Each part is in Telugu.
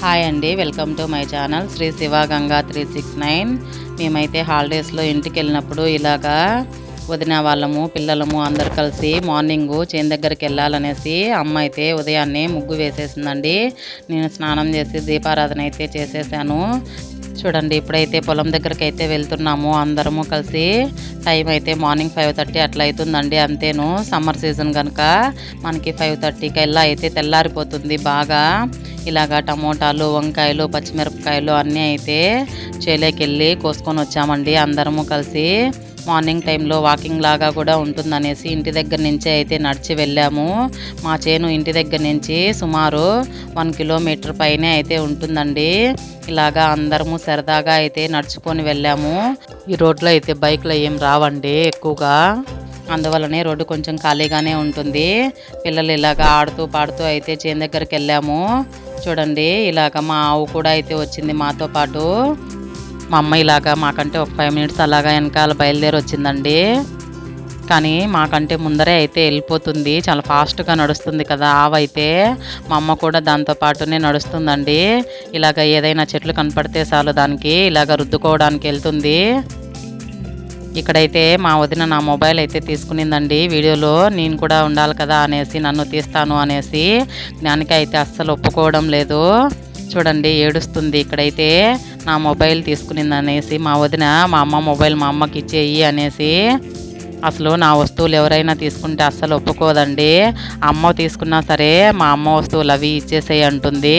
హాయ్ అండి welcome to my channel Shri Shiva Ganga three six nine. మేమైతే హాలిడేస్లో ఇంటికి వెళ్ళినప్పుడు ఇలాగా వదిన వాళ్ళము పిల్లలము అందరు కలిసి మార్నింగ్ చేను దగ్గరికి వెళ్ళాలనేసి అమ్మ అయితే ఉదయాన్నే ముగ్గు వేసేసిందండి. నేను స్నానం చేసి దీపారాధన అయితే చేసేసాను. చూడండి ఇప్పుడైతే పొలం దగ్గరికి అయితే వెళ్తున్నాము. అందరము కలిసి టైం అయితే మార్నింగ్ ఫైవ్ థర్టీ అట్లా అవుతుందండి అంతేను. సమ్మర్ సీజన్ కనుక మనకి ఫైవ్ థర్టీకి వెళ్ళా అయితే తెల్లారిపోతుంది బాగా. ఇలాగా టమోటాలు వంకాయలు పచ్చిమిరపకాయలు అన్నీ అయితే చేలేకెళ్ళి కోసుకొని వచ్చామండి అందరము కలిసి. మార్నింగ్ టైంలో వాకింగ్ లాగా కూడా ఉంటుందనేసి ఇంటి దగ్గర నుంచి అయితే నడిచి వెళ్ళాము. మా చేను ఇంటి దగ్గర నుంచి సుమారు వన్ కిలోమీటర్ పైనే అయితే ఉంటుందండి. ఇలాగా అందరము సరదాగా అయితే నడుచుకొని వెళ్ళాము. ఈ రోడ్లో అయితే బైక్లు ఏం రావండి ఎక్కువగా. అందువలనే రోడ్డు కొంచెం ఖాళీగానే ఉంటుంది. పిల్లలు ఇలాగా ఆడుతూ పాడుతూ అయితే చేను దగ్గరికి వెళ్ళాము. చూడండి ఇలాగ మా ఆవు కూడా అయితే వచ్చింది మాతో పాటు. మా అమ్మ ఇలాగా మాకంటే ఒక ఫైవ్ మినిట్స్ అలాగా వెనకాల బయలుదేరి వచ్చిందండి. కానీ మాకంటే ముందరే అయితే వెళ్ళిపోతుంది. చాలా ఫాస్ట్గా నడుస్తుంది కదా ఆవైతే మా అమ్మ కూడా దాంతో పాటునే నడుస్తుందండి. ఇలాగ ఏదైనా చెట్లు కనపడితే చాలు దానికి ఇలాగ రుద్దుకోవడానికి వెళ్తుంది. ఇక్కడైతే మా వదిన నా మొబైల్ అయితే తీసుకునిందండి. వీడియోలో నేను కూడా ఉండాలి కదా అనేసి నన్ను తీస్తాను అనేసి. జ్ఞానికి అయితే అస్సలు ఒప్పుకోవడం లేదు. చూడండి ఏడుస్తుంది. ఇక్కడైతే నా మొబైల్ తీసుకునింది అనేసి మా వదిన మా అమ్మ మొబైల్ మా అమ్మకి ఇచ్చేయి అనేసి అసలు నా వస్తువులు ఎవరైనా తీసుకుంటే అస్సలు ఒప్పుకోదండి. అమ్మ తీసుకున్నా సరే మా అమ్మ వస్తువులు అవి ఇచ్చేసేయి అంటుంది.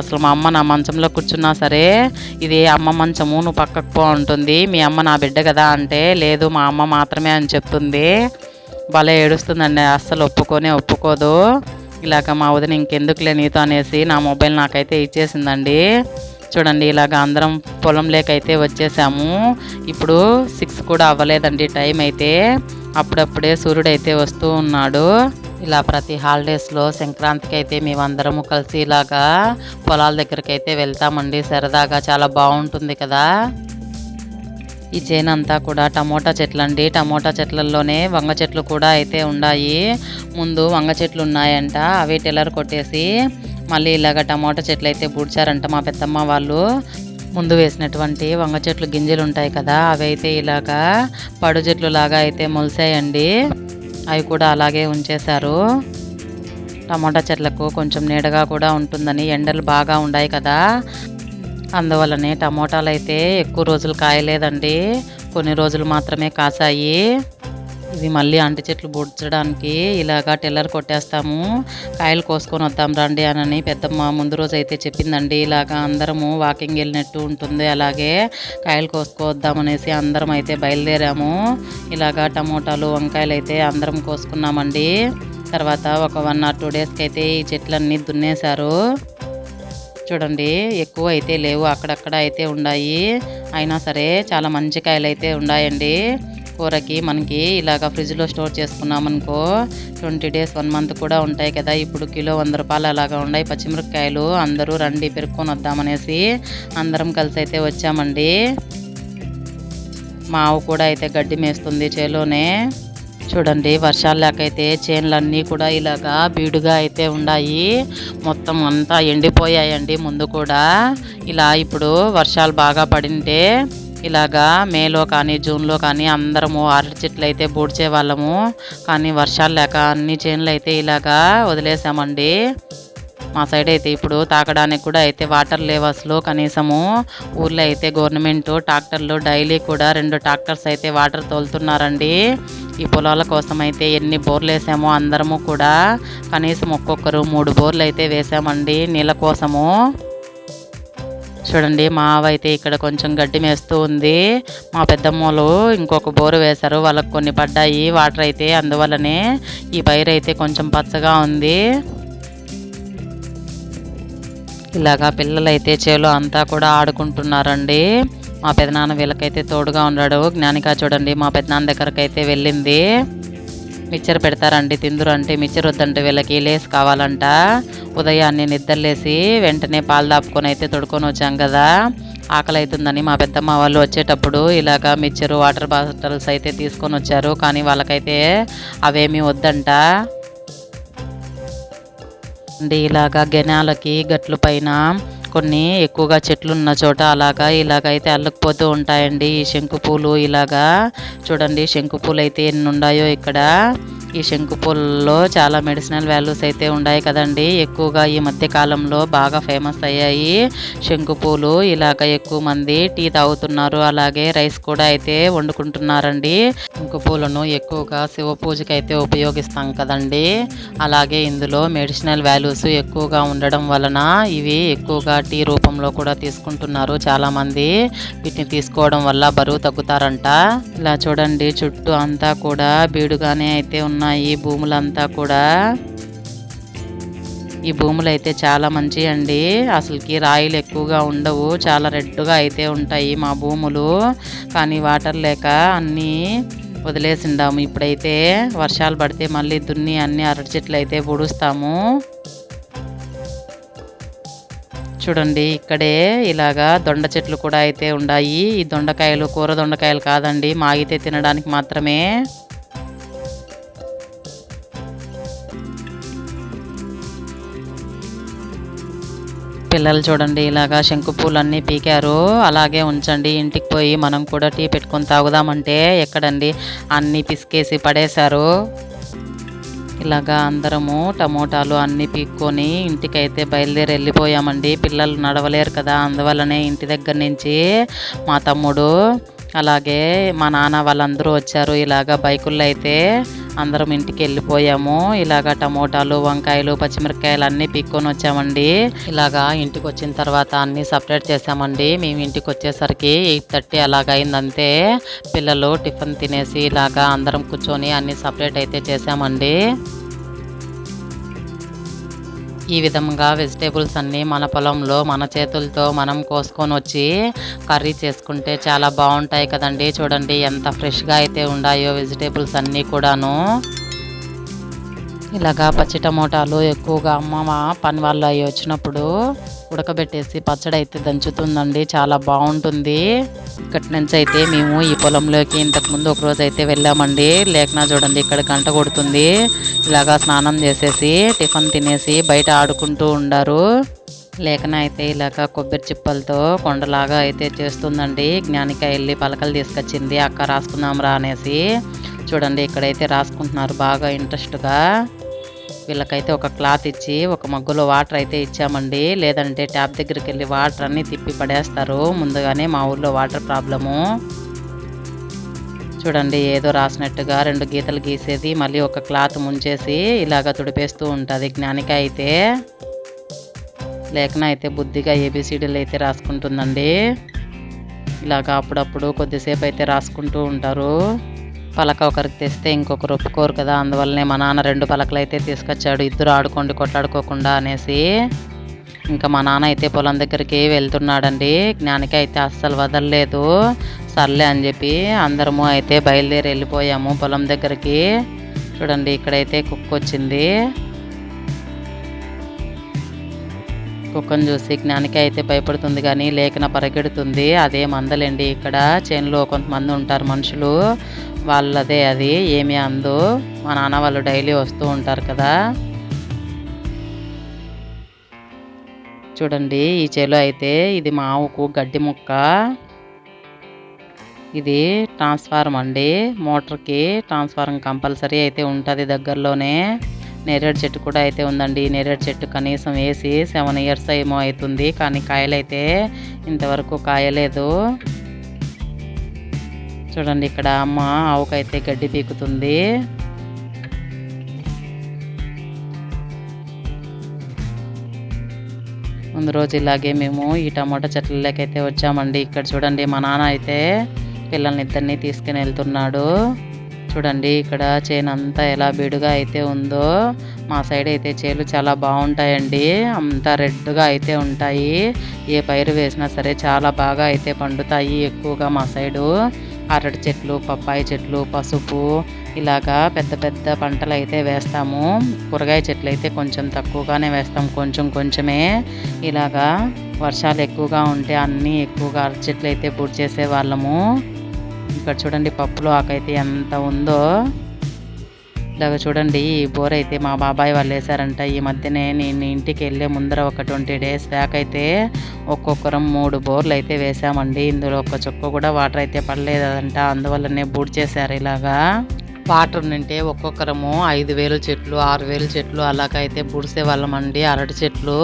అసలు మా అమ్మ నా మంచంలో కూర్చున్నా సరే ఇది అమ్మ మంచము నువ్వు పక్కకు పో అంటుంది. మీ అమ్మ నా బిడ్డ కదా అంటే లేదు మా అమ్మ మాత్రమే అని చెప్తుంది. భలే ఏడుస్తుందండి అస్సలు ఒప్పుకోనే ఒప్పుకోదు. ఇలాగ మా వదిన ఇంకెందుకులే నీతో అనేసి నా మొబైల్ నాకైతే ఇచ్చేసిందండి. చూడండి ఇలాగ అందరం పొలం లేకైతే వచ్చేసాము. ఇప్పుడు సిక్స్ కూడా అవ్వలేదండి టైం అయితే. అప్పుడప్పుడే సూర్యుడు అయితే వస్తూ ఉన్నాడు. ఇలా ప్రతి హాలిడేస్లో సంక్రాంతికి అయితే మేమందరము కలిసి ఇలాగా పొలాల దగ్గరికి అయితే వెళ్తామండి. సరదాగా చాలా బాగుంటుంది కదా. ఈ చేను అంతా కూడా టమోటా చెట్లు అండి టమోటా చెట్లలోనే వంగ చెట్లు కూడా అయితే ఉన్నాయి ముందు వంగ చెట్లు ఉన్నాయంట. అవి టెలర్ కొట్టేసి మళ్ళీ ఇలాగ టమోటా చెట్లు అయితే పూడ్చారంట మా పెద్దమ్మ వాళ్ళు. ముందు వేసినటువంటి వంగ చెట్లు గింజలు ఉంటాయి కదా అవి అయితే ఇలాగా పడు చెట్లు లాగా అయితే మొలిసాయండి. అవి కూడా అలాగే ఉంచేశారు. టమోటా చెట్లకు కొంచెం నీడగా కూడా ఉంటుందని ఎండలు బాగా ఉన్నాయి కదా. అందువల్లనే టమోటాలు అయితే ఎక్కువ రోజులు కాయలేదండి. కొన్ని రోజులు మాత్రమే కాసాయి. ఇవి మళ్ళీ అంటి చెట్లు బుడ్చడానికి ఇలాగా టెల్లర్ కొట్టేస్తాము. కాయలు కోసుకొని వద్దాం రండి అని పెద్దమ్మ ముందు రోజు అయితే చెప్పిందండి. ఇలాగా అందరము వాకింగ్ వెళ్ళినట్టు ఉంటుంది. అలాగే కాయలు కోసుకొద్దామనేసి అందరం అయితే బయలుదేరాము. ఇలాగా టమోటాలు వంకాయలు అయితే అందరం కోసుకున్నామండి. తర్వాత ఒక వన్ ఆర్ టూ డేస్కి అయితే ఈ చెట్లన్నీ దున్నేశారు. చూడండి ఎక్కువ అయితే లేవు. అక్కడక్కడ అయితే ఉన్నాయి. అయినా సరే చాలా మంచి కాయలు అయితే ఉన్నాయండి. కూరకి మనకి ఇలాగ ఫ్రిడ్జ్లో స్టోర్ చేసుకున్నామనుకో ట్వంటీ డేస్ వన్ మంత్ కూడా ఉంటాయి కదా. ఇప్పుడు కిలో వంద రూపాయలు అలాగా ఉన్నాయి. పచ్చిమిరపకాయలు అందరూ రండి పెరుక్కొని వద్దామనేసి అందరం కలిసి అయితే వచ్చామండి. మా ఆవు కూడా అయితే గడ్డి మేస్తుంది చేలోనే. చూడండి వర్షాలు లేకైతే చేన్లన్నీ కూడా ఇలాగా బీడుగా అయితే ఉన్నాయి మొత్తం అంతా ఎండిపోయాయండి ముందు కూడా. ఇలా ఇప్పుడు వర్షాలు బాగా పడింటే ఇలాగా మేలో కానీ జూన్లో కానీ అందరము అరటి చెట్లు అయితే బూడ్చే వాళ్ళము. కానీ వర్షాలు లేక అన్ని చేనులు అయితే ఇలాగా వదిలేసామండి. మా సైడ్ అయితే ఇప్పుడు తాగడానికి కూడా అయితే వాటర్ లేవు అసలు కనీసము. ఊర్లో అయితే గవర్నమెంట్ ట్రాక్టర్లు డైలీ కూడా రెండు ట్రాక్టర్స్ అయితే వాటర్ తోలుతున్నారండి. ఈ పొలాల కోసం అయితే ఎన్ని బోర్లు వేసామో అందరము కూడా కనీసం ఒక్కొక్కరు మూడు బోర్లు అయితే వేసామండి నీళ్ళ కోసము. చూడండి మా అయితే ఇక్కడ కొంచెం గడ్డి మేస్తూ ఉంది. మా పెద్దమ్మలు ఇంకొక బోరు వేశారు వాళ్ళకి కొన్ని పడ్డాయి వాటర్ అయితే అందువల్లనే ఈ పైరు అయితే కొంచెం పచ్చగా ఉంది. ఇలాగా పిల్లలైతే చేలో అంతా కూడా ఆడుకుంటున్నారండి. మా పెదనాన్న వీళ్ళకైతే తోడుగా ఉన్నాడు. జ్ఞానిక చూడండి మా పెదనాన్న దగ్గరకు అయితే వెళ్ళింది. మిక్చర్ పెడతారండి తిందురు అంటే మిక్చర్ వద్దంటే వీళ్ళకి లేస్ కావాలంట. ఉదయాన్నే నిద్రలేసి వెంటనే పాలు దాపుకొని అయితే తొడుకొని వచ్చాం కదా. ఆకలి అవుతుందని మా పెద్దమ్మ వాళ్ళు వచ్చేటప్పుడు ఇలాగా మిక్చరు వాటర్ బాటిల్స్ అయితే తీసుకొని వచ్చారు. కానీ వాళ్ళకైతే అవేమీ వద్దంట. అండి ఇలాగా గెనాలకి గట్లు పైన కొన్ని ఎక్కువగా చెట్లు ఉన్న చోట అలాగా ఇలాగైతే అల్లుకుపోతూ ఉంటాయండి. ఈ శంకు పూలు ఇలాగా. చూడండి శంకు పూలు అయితే ఎన్ని ఉన్నాయో ఇక్కడ. ఈ శంకు పూలలో చాలా మెడిసినల్ వాల్యూస్ అయితే ఉన్నాయి కదండి. ఎక్కువగా ఈ మధ్య కాలంలో బాగా ఫేమస్ అయ్యాయి శంకు పూలు. ఇలాగ ఎక్కువ మంది టీ తాగుతున్నారు. అలాగే రైస్ కూడా అయితే వండుకుంటున్నారండి. శంకు పూలను ఎక్కువగా శివ పూజకి అయితే ఉపయోగిస్తాం కదండి. అలాగే ఇందులో మెడిసినల్ వాల్యూస్ ఎక్కువగా ఉండడం వలన ఇవి ఎక్కువగా టీ రూపంలో కూడా తీసుకుంటున్నారు. చాలా మంది వీటిని తీసుకోవడం వల్ల బరువు తగ్గుతారంట. ఇలా చూడండి చుట్టూ అంతా కూడా బీడుగానే అయితే ఉన్నాయి భూములంతా కూడా. ఈ భూములు అయితే చాలా మంచి అండి. అసలుకి రాయిలు ఎక్కువగా ఉండవు. చాలా రెడ్గా అయితే ఉంటాయి మా భూములు. కానీ వాటర్ లేక అన్నీ వదిలేసిండాము ఇప్పుడైతే వర్షాలు పడితే మళ్ళీ దున్ని అన్ని అరటి చెట్లు అయితే పొడుస్తాము చూడండి ఇక్కడే ఇలాగా దొండ చెట్లు కూడా అయితే ఉన్నాయి ఈ దొండకాయలు కూర దొండకాయలు కాదండి. మాగితే తినడానికి మాత్రమే. పిల్లలు చూడండి ఇలాగా శంకుపూలన్నీ పీకారు. అలాగే ఉంచండి ఇంటికి పోయి మనం కూడా టీ పెట్టుకొని తాగుదామంటే ఎక్కడండి? అన్నీ పిసికేసి పడేశారు. ఇలాగా అందరము టమోటాలు అన్నీ పీక్కొని ఇంటికైతే బయలుదేరి వెళ్ళిపోయామండి. పిల్లలు నడవలేరు కదా అందువల్లనే ఇంటి దగ్గర నుంచి మా తమ్ముడు అలాగే మా నాన్న వాళ్ళందరూ వచ్చారు. ఇలాగా బైకుల్లో అయితే అందరం ఇంటికి వెళ్ళిపోయాము. ఇలాగా టమోటాలు వంకాయలు పచ్చిమిరపకాయలు అన్నీ పీక్కొని వచ్చామండి. ఇలాగా ఇంటికి వచ్చిన తర్వాత అన్నీ సపరేట్ చేసామండి మేము ఇంటికి వచ్చేసరికి ఎయిట్ థర్టీ అలాగ అయిందంతే పిల్లలు టిఫిన్ తినేసి ఇలాగా అందరం కూర్చొని అన్నీ సపరేట్ అయితే చేసామండి ఈ విధంగా వెజిటేబుల్స్ అన్నీ మన పొలంలో మన చేతులతో మనం కోసుకొని వచ్చి కర్రీ చేసుకుంటే చాలా బాగుంటాయి కదండి. చూడండి ఎంత ఫ్రెష్గా అయితే ఉన్నాయో వెజిటేబుల్స్ అన్నీ కూడాను. ఇలాగా పచ్చి టమోటాలు ఎక్కువగా అమ్మ పని వాళ్ళు అవి వచ్చినప్పుడు ఉడకబెట్టేసి పచ్చడి అయితే దంచుతుందండి. చాలా బాగుంటుంది. ఇక్కడి నుంచి అయితే మేము ఈ పొలంలోకి ఇంతకుముందు ఒకరోజు అయితే వెళ్ళామండి. లేకనా చూడండి ఇక్కడ గంట కొడుతుంది. ఇలాగా స్నానం చేసేసి టిఫిన్ తినేసి బయట ఆడుకుంటూ ఉండారు. లేఖన అయితే ఇలాగ కొబ్బరి చిప్పలతో కొండలాగా అయితే చేస్తుందండి. జ్ఞానిక వెళ్ళి పలకలు తీసుకొచ్చింది అక్క రాసుకుందాం రా అనేసి. చూడండి ఇక్కడైతే రాసుకుంటున్నారు బాగా ఇంట్రెస్ట్గా. వీళ్ళకైతే ఒక క్లాత్ ఇచ్చి ఒక మగ్గులో వాటర్ అయితే ఇచ్చామండి. లేదంటే ట్యాప్ దగ్గరికి వెళ్ళి వాటర్ అన్నీ తిప్పి పడేస్తారు. ముందుగానే మా ఊర్లో వాటర్ ప్రాబ్లము. చూడండి ఏదో రాసినట్టుగా రెండు గీతలు గీసేది మళ్ళీ ఒక క్లాత్ ముంచేసి ఇలాగ తుడిపేస్తూ ఉంటుంది. జ్ఞానిక అయితే లేఖన అయితే బుద్ధిగా ఏబిసిడీలు అయితే రాసుకుంటుందండి. ఇలాగ అప్పుడప్పుడు కొద్దిసేపు అయితే రాసుకుంటూ ఉంటారు. పలక ఒకరికి తెస్తే ఇంకొకరు ఒప్పుకోరు కదా. అందువల్లనే మా నాన్న రెండు పలకలు అయితే తీసుకొచ్చాడు. ఇద్దరు ఆడుకోండి కొట్లాడుకోకుండా అనేసి ఇంకా మా నాన్న అయితే పొలం దగ్గరికి వెళ్తున్నాడండి. జ్ఞానికి అయితే అస్సలు వదలలేదు. సర్లే అని చెప్పి అందరము అయితే బయలుదేరి వెళ్ళిపోయాము పొలం దగ్గరికి. చూడండి ఇక్కడైతే కుక్క వచ్చింది. కుక్కను చూసి జ్ఞానికి అయితే భయపడుతుంది కానీ లేఖన పరిగెడుతుంది. అదే మందలండి ఇక్కడ. చేనులో కొంతమంది ఉంటారు మనుషులు. వాళ్ళదే అది ఏమి అందు. మా నాన్న వాళ్ళు డైలీ వస్తూ ఉంటారు కదా. చూడండి ఈ చెలో అయితే ఇది మా ఆవుకు గడ్డి ముక్క. ఇది ట్రాన్స్ఫార్మ్ అండి. మోటార్కి ట్రాన్స్ఫార్మ్ కంపల్సరీ అయితే ఉంటుంది దగ్గరలోనే. నేరేడు చెట్టు కూడా అయితే ఉందండి. నేరేడు చెట్టు కనీసం వేసి సెవెన్ ఇయర్స్ ఏమో అవుతుంది. కానీ కాయలైతే ఇంతవరకు కాయలేదు. చూడండి ఇక్కడ అమ్మ ఆవుకైతే గడ్డి పీకుతుంది. ముందు రోజు ఇలాగే మేము ఈ టమాటా చెట్లలోకైతే వచ్చామండి. ఇక్కడ చూడండి మా నాన్న అయితే పిల్లల్ని ఇద్దరిని తీసుకుని వెళ్తున్నాడు. చూడండి ఇక్కడ చేను అంతా ఎలా బీడుగా అయితే ఉందో. మా సైడ్ అయితే చేలు చాలా బాగుంటాయండి. అంతా రెడ్గా అయితే ఉంటాయి. ఏ పైరు వేసినా సరే చాలా బాగా అయితే పండుతాయి ఎక్కువగా మా సైడు. అరటి చెట్లు పప్పాయి చెట్లు పసుపు ఇలాగా పెద్ద పెద్ద పంటలు అయితే వేస్తాము. కూరగాయ చెట్లు అయితే కొంచెం తక్కువగానే వేస్తాం. కొంచెం కొంచెమే ఇలాగా వర్షాలు ఎక్కువగా ఉంటే అన్నీ ఎక్కువగా అరటి చెట్లు అయితే పూర్తి చేసే వాళ్ళము ఇక్కడ చూడండి పప్పులో ఆకైతే ఎంత ఉందో. ఇలాగ చూడండి ఈ బోర్ అయితే మా బాబాయ్ వాళ్ళు వేశారంట. ఈ మధ్యనే నేను ఇంటికి వెళ్ళే ముందర ఒక ట్వంటీ డేస్ బ్యాక్ అయితే ఒక్కొక్కరం మూడు బోర్లు అయితే వేసామండి ఇందులో ఒక చుక్క కూడా వాటర్ అయితే పడలేదంట. అందువల్లనే బూడ్ చేశారు ఇలాగా. వాటర్ ఉంటే ఒక్కొక్కరము ఐదు వేలు చెట్లు ఆరు వేలు చెట్లు అలాగైతే బుడిసే వాళ్ళమండి అరటి చెట్లు.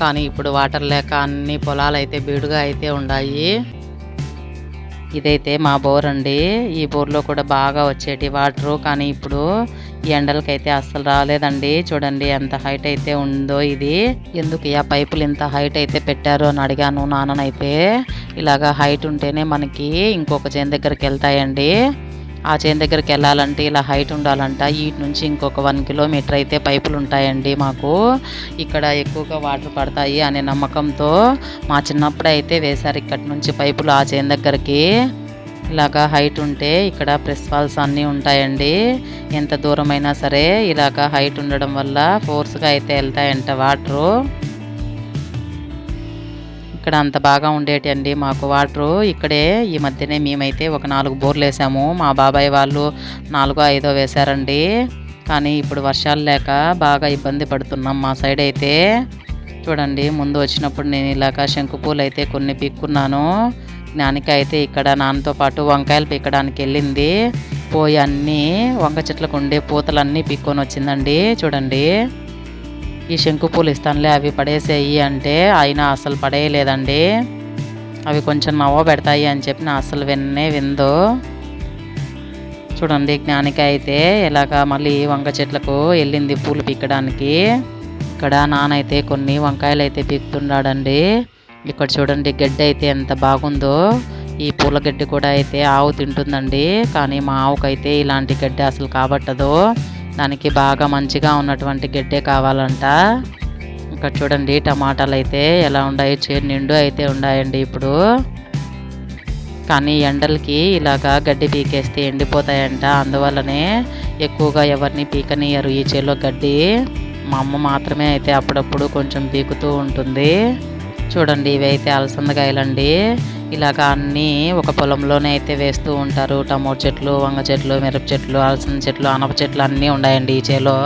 కానీ ఇప్పుడు వాటర్ లేక అన్ని పొలాలు అయితే బీడుగా అయితే ఉన్నాయి ఇదైతే మా బోర్ అండి. ఈ బోర్లో కూడా బాగా వచ్చేటి వాటరు. కానీ ఇప్పుడు ఎండలకైతే అస్సలు రాలేదండి. చూడండి ఎంత హైట్ అయితే ఉందో ఇది. ఎందుకు ఆ పైపులు ఇంత హైట్ అయితే పెట్టారు అని అడిగాను నాన్ననైతే. ఇలాగా హైట్ ఉంటేనే మనకి ఇంకొక చేను దగ్గరికి వెళ్తాయండి. ఆ చేను దగ్గరికి వెళ్ళాలంటే ఇలా హైట్ ఉండాలంట. వీటి నుంచి ఇంకొక వన్ కిలోమీటర్ అయితే పైపులు ఉంటాయండి మాకు. ఇక్కడ ఎక్కువగా వాటర్ పడతాయి అనే నమ్మకంతో మా చిన్నప్పుడు అయితే వేశారు ఇక్కడి నుంచి పైపులు ఆ చేను దగ్గరికి. ఇలాగా హైట్ ఉంటే ఇక్కడ ప్రెస్ ఫాల్స్ అన్నీ ఉంటాయండి. ఎంత దూరమైనా సరే ఇలాగా హైట్ ఉండడం వల్ల ఫోర్స్గా అయితే వెళ్తాయంట వాటరు. ఇక్కడ అంత బాగా ఉండేటి అండి మాకు వాటరు. ఇక్కడే ఈ మధ్యనే మేమైతే ఒక నాలుగు బోర్లు వేసాము. మా బాబాయ్ వాళ్ళు నాలుగో ఐదో వేశారండి. కానీ ఇప్పుడు వర్షాలు లేక బాగా ఇబ్బంది పడుతున్నాం మా సైడ్ అయితే. చూడండి ముందు వచ్చినప్పుడు నేను ఇలాగ శంకుపూలు అయితే కొన్ని పిక్కున్నాను. జ్ఞానిక అయితే ఇక్కడ నాన్నతో పాటు వంకాయలు పీకడానికి వెళ్ళింది. పోయి అన్నీ వంక చెట్లకు ఉండే పూతలన్నీ పీక్కొని వచ్చిందండి. చూడండి. ఈ శంకు పూలు ఇస్తానులే అవి పడేసేయి అంటే అయినా అసలు పడేయలేదండి. అవి కొంచెం నవ్వ పెడతాయి అని చెప్పి నా అసలు విన్నే విందో. చూడండి జ్ఞానిక అయితే ఇలాగా మళ్ళీ వంక చెట్లకు వెళ్ళింది పూలు పీకడానికి. ఇక్కడ నానైతే కొన్ని వంకాయలు అయితే పీకుతున్నాడండి. ఇక్కడ చూడండి గడ్డి అయితే ఎంత బాగుందో. ఈ పూల గడ్డి కూడా అయితే ఆవు తింటుందండి. కానీ మా ఆవుకైతే ఇలాంటి గడ్డి అసలు కాబట్టదు. దానికి బాగా మంచిగా ఉన్నటువంటి గడ్డే కావాలంట. ఇక్కడ చూడండి టమాటాలు అయితే ఎలా ఉన్నాయి చేరు నిండు అయితే ఉన్నాయండి ఇప్పుడు. కానీ ఎండలకి ఇలాగా గడ్డి పీకేస్తే ఎండిపోతాయంట. అందువల్లనే ఎక్కువగా ఎవరిని పీకనియరు ఈ చేలో గడ్డి. మా అమ్మ మాత్రమే అయితే అప్పుడప్పుడు కొంచెం పీకుతూ ఉంటుంది. చూడండి ఇవైతే అలసందకాయలండి. ఇలాగ అన్నీ ఒక పొలంలోనే అయితే వేస్తూ ఉంటారు. టమోటా చెట్లు వంగ చెట్లు మిరప చెట్లు అలసంద చెట్లు అనప చెట్లు అన్నీ ఉన్నాయండి ఈ చేలో.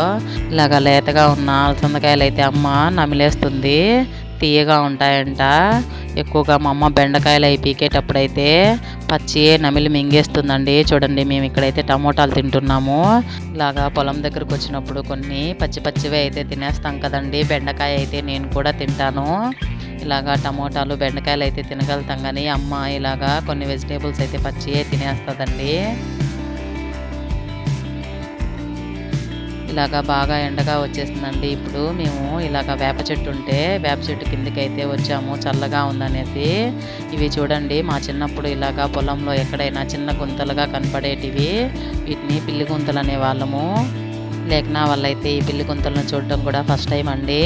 ఇలాగ లేతగా ఉన్న అలసందకాయలు అయితే అమ్మ నమిలేస్తుంది. తీయగా ఉంటాయంట. ఎక్కువగా మా అమ్మ బెండకాయలు అవి పీకేటప్పుడు అయితే పచ్చి నమిలి మింగేస్తుందండి. చూడండి మేము ఇక్కడైతే టమోటాలు తింటున్నాము. ఇలాగా పొలం దగ్గరకు వచ్చినప్పుడు కొన్ని పచ్చి పచ్చివి అయితే తినేస్తాం కదండి. బెండకాయ అయితే నేను కూడా తింటాను. ఇలాగా టమోటాలు బెండకాయలు అయితే తినగలుగుతాం కానీ అమ్మ ఇలాగా కొన్ని వెజిటేబుల్స్ అయితే పచ్చియే తినేస్తుందండి. ఇలాగా బాగా ఎండగా వచ్చేస్తుందండి ఇప్పుడు మేము ఇలాగ వేప చెట్టు ఉంటే వేప చెట్టు కిందకి అయితే వచ్చాము చల్లగా ఉందనేసి. ఇవి చూడండి మా చిన్నప్పుడు ఇలాగా పొలంలో ఎక్కడైనా చిన్న గుంతలుగా కనపడేటివి. వీటిని పిల్లి గుంతలు అనే వాళ్ళము లేకనా వాళ్ళైతే ఈ పిల్లి గుంతలను చూడడం కూడా ఫస్ట్ టైం అండి.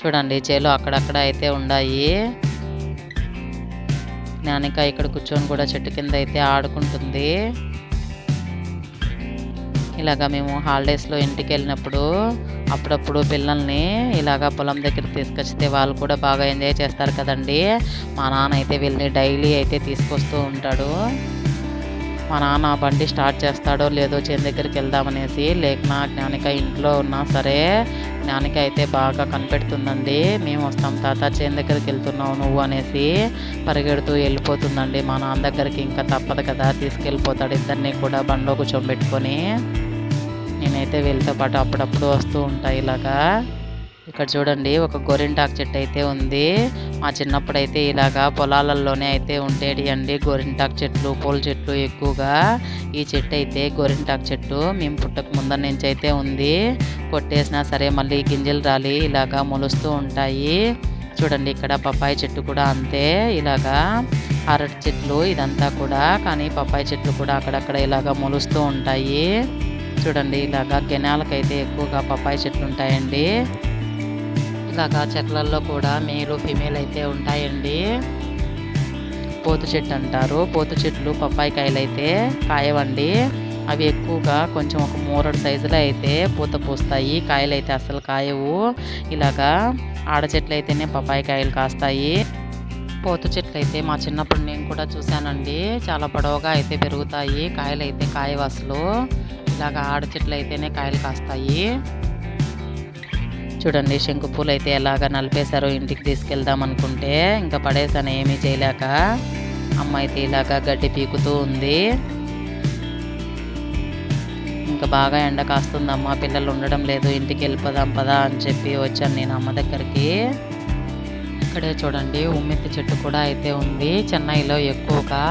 చూడండి చేలో అక్కడక్కడ అయితే ఉన్నాయి నానిక ఇక్కడ కూర్చొని కూడా చెట్టు కింద అయితే ఆడుకుంటుంది. ఇలాగా మేము హాలిడేస్లో ఇంటికి వెళ్ళినప్పుడు అప్పుడప్పుడు పిల్లల్ని ఇలాగ పొలం దగ్గర తీసుకొచ్చితే వాళ్ళు కూడా బాగా ఎంజాయ్ చేస్తారు కదండి. మా నాన్న అయితే వీళ్ళని డైలీ అయితే తీసుకొస్తూ ఉంటాడు. మా నాన్న బండి స్టార్ట్ చేస్తాడో లేదో చేను దగ్గరికి వెళ్దామనేసి లేకనా జ్ఞానిక ఇంట్లో ఉన్నా సరే జ్ఞానిక అయితే బాగా కనిపెడుతుందండి. మేము వస్తాం తాత చేను దగ్గరికి వెళ్తున్నావు నువ్వు అనేసి పరిగెడుతూ వెళ్ళిపోతుందండి. మా నాన్న దగ్గరికి ఇంకా తప్పదు కదా తీసుకెళ్ళిపోతాడు ఇద్దరిని కూడా బండిలో కూర్చోబెట్టుకొని. నేనైతే వీళ్ళతో పాటు అప్పుడప్పుడు వస్తూ ఉంటాయి ఇలాగా. ఇక్కడ చూడండి ఒక గోరింటాకు చెట్టు అయితే ఉంది. మా చిన్నప్పుడు అయితే ఇలాగా పొలాలలోనే అయితే ఉండేది అండి గోరింటాకు చెట్లు పూల చెట్లు ఎక్కువగా. ఈ చెట్టు అయితే గోరింటాకు చెట్టు. మేము పుట్టక ముందర నుంచి అయితే ఉంది. కొట్టేసినా సరే మళ్ళీ గింజలు రాలి ఇలాగా మొలుస్తూ ఉంటాయి. చూడండి ఇక్కడ పప్పాయి చెట్టు కూడా అంతే. ఇలాగా అరటి చెట్లు ఇదంతా కూడా. కానీ పప్పాయి చెట్లు కూడా అక్కడక్కడ ఇలాగా మొలుస్తూ ఉంటాయి. చూడండి ఇలాగా కెనాలకైతే ఎక్కువగా పప్పాయి చెట్లు ఉంటాయండి. ఇలాగా చెట్లల్లో కూడా మేలు ఫిమేల్ అయితే ఉంటాయండి. పోతు చెట్టు అంటారు. పోతు చెట్లు పప్పాయి కాయలు అయితే కాయవండి. అవి ఎక్కువగా కొంచెం ఒక మూరడు సైజులో అయితే పూత పూస్తాయి. కాయలు అయితే అసలు కాయవు. ఇలాగా ఆడ చెట్లు అయితేనే పప్పాయి కాయలు కాస్తాయి. పోతు చెట్లు అయితే మా చిన్నప్పుడు నేను కూడా చూశానండి. చాలా పొడవుగా అయితే పెరుగుతాయి. కాయలు అయితే కాయవు అసలు ఇలాగా ఆడ చెట్లు అయితేనే కాయలు కాస్తాయి. చూడండి శంకు పూలు అయితే ఎలాగ నలిపేశారో ఇంటికి తీసుకెళ్దాం అనుకుంటే ఇంకా పడేసాను ఏమీ చేయలేక. అమ్మ అయితే ఇలాగ గడ్డి పీకుతూ ఉంది. ఇంకా బాగా ఎండ కాస్తుందమ్మా పిల్లలు ఉండడం లేదు ఇంటికి వెళ్ళిపోదాం పదా అని చెప్పి వచ్చాను నేను అమ్మ దగ్గరికి. ఇక్కడే చూడండి ఉమ్మెత్తి చెట్టు కూడా అయితే ఉంది. చెన్నైలో ఎక్కువగా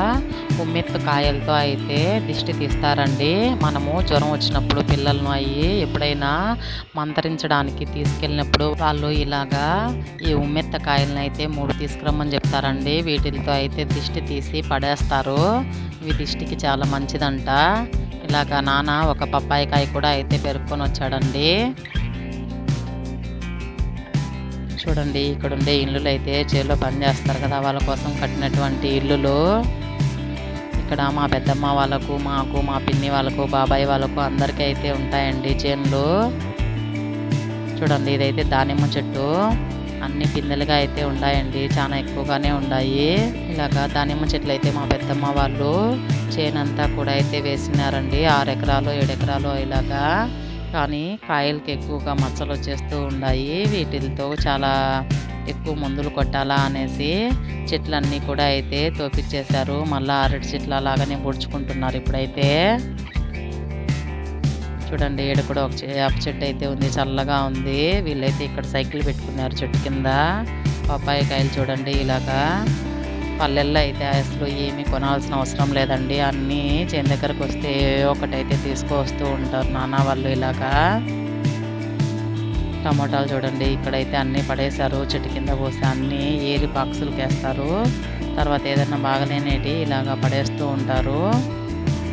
ఉమ్మెత్తు కాయలతో అయితే దిష్టి తీస్తారండి. మనము జ్వరం వచ్చినప్పుడు పిల్లలను అయ్యి ఎప్పుడైనా మంతరించడానికి తీసుకెళ్ళినప్పుడు వాళ్ళు ఇలాగా ఈ ఉమ్మెత్త కాయలను అయితే మూడు తీసుకురమ్మని చెప్తారండి. వీటితో అయితే దిష్టి తీసి పడేస్తారు. ఇవి దిష్టికి చాలా మంచిదంట. ఇలాగా నాన్న ఒక పప్పాయి కాయ కూడా అయితే పెరుక్కొని వచ్చాడండి. చూడండి ఇక్కడ ఉండే ఇల్లులు అయితే చేలో పని చేస్తారు కదా వాళ్ళ కోసం కట్టినటువంటి ఇల్లులు. ఇక్కడ మా పెద్దమ్మ వాళ్ళకు మాకు మా పిన్ని వాళ్ళకు బాబాయ్ వాళ్ళకు అందరికీ అయితే ఉంటాయండి చేనులు. చూడండి ఇదైతే దానిమ్మ చెట్టు. అన్ని పిందెలుగా అయితే ఉన్నాయండి చాలా ఎక్కువగానే ఉన్నాయి ఇలాగా దానిమ్మ చెట్లు అయితే మా పెద్దమ్మ వాళ్ళు చేనంతా కూడా అయితే వేసినారండి ఆరు ఎకరాలు ఏడు ఎకరాలు ఇలాగా. కానీ కాయలకి ఎక్కువగా మచ్చలు వచ్చేస్తూ ఉన్నాయి వీటితో చాలా ఎక్కువ మందులు కొట్టాలా అనేసి చెట్లన్నీ కూడా అయితే తోపిచ్చేశారు. మళ్ళీ అరటి చెట్లు అలాగనే పొడుచుకుంటున్నారు ఇప్పుడైతే. చూడండి ఈడ కూడా ఒక వేప చెట్టు అయితే ఉంది చల్లగా ఉంది. వీళ్ళైతే ఇక్కడ సైకిల్ పెట్టుకున్నారు చెట్టు కింద. పప్పాయి కాయలు చూడండి ఇలాగా. పల్లెల్లో అయితే అసలు ఏమీ కొనాల్సిన అవసరం లేదండి. అన్నీ చేను దగ్గరకు వస్తే ఒకటైతే తీసుకువస్తూ ఉంటారు నాన్న వాళ్ళు ఇలాగా. టమాటాలు చూడండి ఇక్కడైతే అన్నీ పడేశారు చెట్టు కింద పోస్తే అన్నీ ఏరి బాక్సులకు వేస్తారు తర్వాత ఏదైనా బాగలేనేటి ఇలాగా పడేస్తూ ఉంటారు.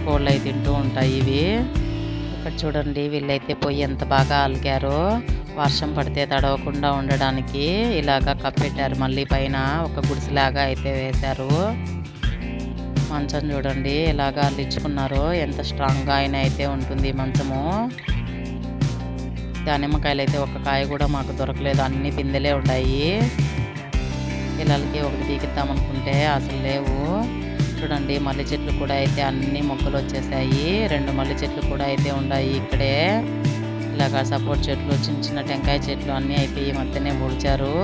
కోళ్ళు అయితే తింటూ ఉంటాయి ఇవి. ఇక్కడ చూడండి వీళ్ళైతే పోయి ఎంత బాగా అలిగారో వర్షం పడితే తడవకుండా ఉండడానికి ఇలాగా కప్పెట్టారు మళ్ళీ పైన ఒక గుడిసెలాగా అయితే వేశారు. మంచం చూడండి ఇలాగా అల్లించుకున్నారు ఎంత స్ట్రాంగ్గా అయినా అయితే ఉంటుంది మంచము. దానిమ్మకాయలు అయితే ఒక కాయ కూడా మాకు దొరకలేదు. అన్ని పిందెలే ఉన్నాయి. పిల్లలకి ఒకటి పీకిద్దాం అనుకుంటే అసలు లేవు. చూడండి మల్లె చెట్లు కూడా అయితే అన్ని మొక్కలు వచ్చేసాయి. రెండు మల్లె చెట్లు కూడా అయితే ఉన్నాయి ఇక్కడే. ఇలాగా సపోర్ట్ చెట్లు చిన్న చిన్న టెంకాయ చెట్లు అన్నీ అయితే ఈ మధ్యనే పొడిచారు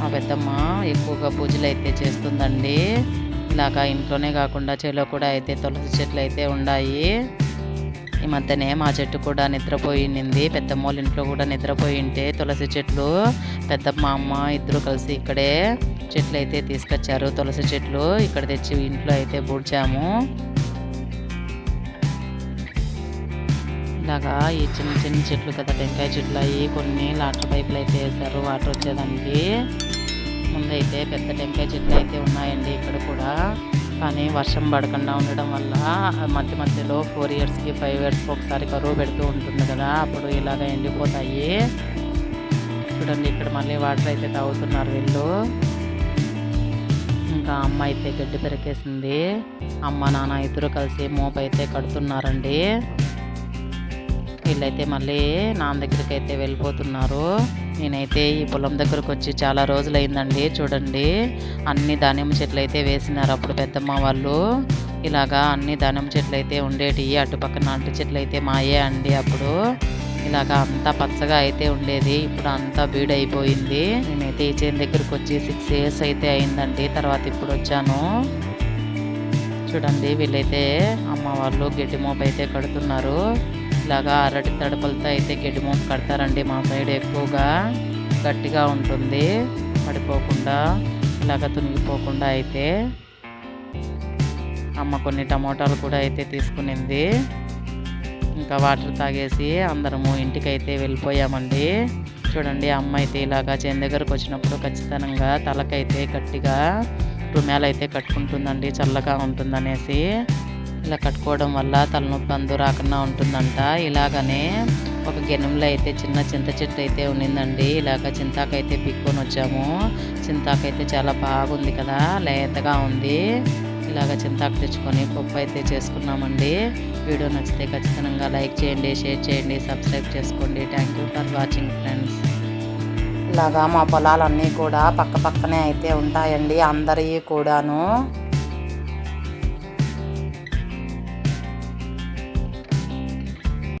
మా పెద్దమ్మ ఎక్కువగా పూజలు అయితే చేస్తుందండి. ఇలాగా ఇంట్లోనే కాకుండా చెలో కూడా అయితే తులసి చెట్లు అయితే ఉన్నాయి ఈ మధ్యనే మా చెట్టు కూడా నిద్రపోయింది పెద్దమ్మోళ్ళ ఇంట్లో కూడా నిద్రపోయింటే తులసి చెట్లు పెద్దమ్మ అమ్మ ఇద్దరు కలిసి ఇక్కడే చెట్లు అయితే తీసుకొచ్చారు. తులసి చెట్లు ఇక్కడ తెచ్చి ఇంట్లో అయితే పూడ్చాము. ఇలాగా ఈ చిన్న చిన్న చెట్లు కదా టెంకాయ చెట్లు అవి కొన్ని లాటర్ పైపులు అయితే వేశారు. వాటర్ వచ్చేదానికి ముందైతే పెద్ద టెంకాయ చెట్లు అయితే ఉన్నాయండి ఇక్కడ కూడా. కానీ వర్షం పడకుండా ఉండడం వల్ల మధ్య మధ్యలో ఫోర్ ఇయర్స్కి ఫైవ్ ఇయర్స్కి ఒకసారి కరువు పెడుతూ ఉంటుంది కదా. అప్పుడు ఇలాగ ఎండిపోతాయి. చూడండి ఇక్కడ మళ్ళీ వాటర్ అయితే తాగుతున్నారు వీళ్ళు. ఇంకా అమ్మ అయితే గడ్డి పెరికేసింది. అమ్మ నాన్న ఇద్దరు కలిసి మోప అయితే కడుతున్నారండి. వీళ్ళైతే మళ్ళీ నాన్న దగ్గరికి అయితే వెళ్ళిపోతున్నారు. నేనైతే ఈ పొలం దగ్గరకు వచ్చి చాలా రోజులైందండి చూడండి. అన్ని దానిమ్మ చెట్లు అయితే వేసినారు అప్పుడు పెద్దమ్మ వాళ్ళు. ఇలాగా అన్ని దానిమ్మ చెట్లు అయితే ఉండేటివి అటుపక్కన అరటి చెట్లు అయితే మాయే అండి అప్పుడు. ఇలాగా అంతా పచ్చగా అయితే ఉండేది ఇప్పుడు అంతా బీడైపోయింది. నేనైతే ఈ చేను దగ్గరకు వచ్చి సిక్స్ ఇయర్స్ అయితే అయిందండి తర్వాత ఇప్పుడు వచ్చాను. చూడండి వీళ్ళైతే అమ్మ వాళ్ళు గడ్డి మోపు అయితే కడుతున్నారు. ఇలాగా అరటి తడపలతో అయితే గడ్డి మోపు కడతారండి మా సైడ్ ఎక్కువగా. గట్టిగా ఉంటుంది. పడిపోకుండా ఇలాగ తునిగిపోకుండా అయితే. అమ్మ కొన్ని టమోటాలు కూడా అయితే తీసుకునింది. ఇంకా వాటర్ తాగేసి అందరము ఇంటికి అయితే వెళ్ళిపోయామండి. చూడండి అమ్మ అయితే ఇలాగా చేను దగ్గరకు వచ్చినప్పుడు ఖచ్చితంగా తలకైతే గట్టిగా రుమాలు అయితే కట్టుకుంటుందండి చల్లగా ఉంటుందనేసి. ఇలా కట్టుకోవడం వల్ల తలనొప్పి అందు రాకుండా ఉంటుందంట. ఇలాగనే ఒక గెనుంలో అయితే చిన్న చింత చెట్టు అయితే ఉన్నిందండి. ఇలాగ చింతాకైతే పిక్కొని వచ్చాము. చింతాకైతే చాలా బాగుంది కదా లేతగా ఉంది. ఇలాగ చింతాకు తెచ్చుకొని పప్పు అయితే చేసుకున్నామండి. వీడియో నచ్చితే ఖచ్చితంగా లైక్ చేయండి షేర్ చేయండి సబ్స్క్రైబ్ చేసుకోండి. Thank you for watching friends ఇలాగా మా పొలాలన్నీ కూడా పక్క పక్కనే అయితే ఉంటాయండి అందరివి కూడాను.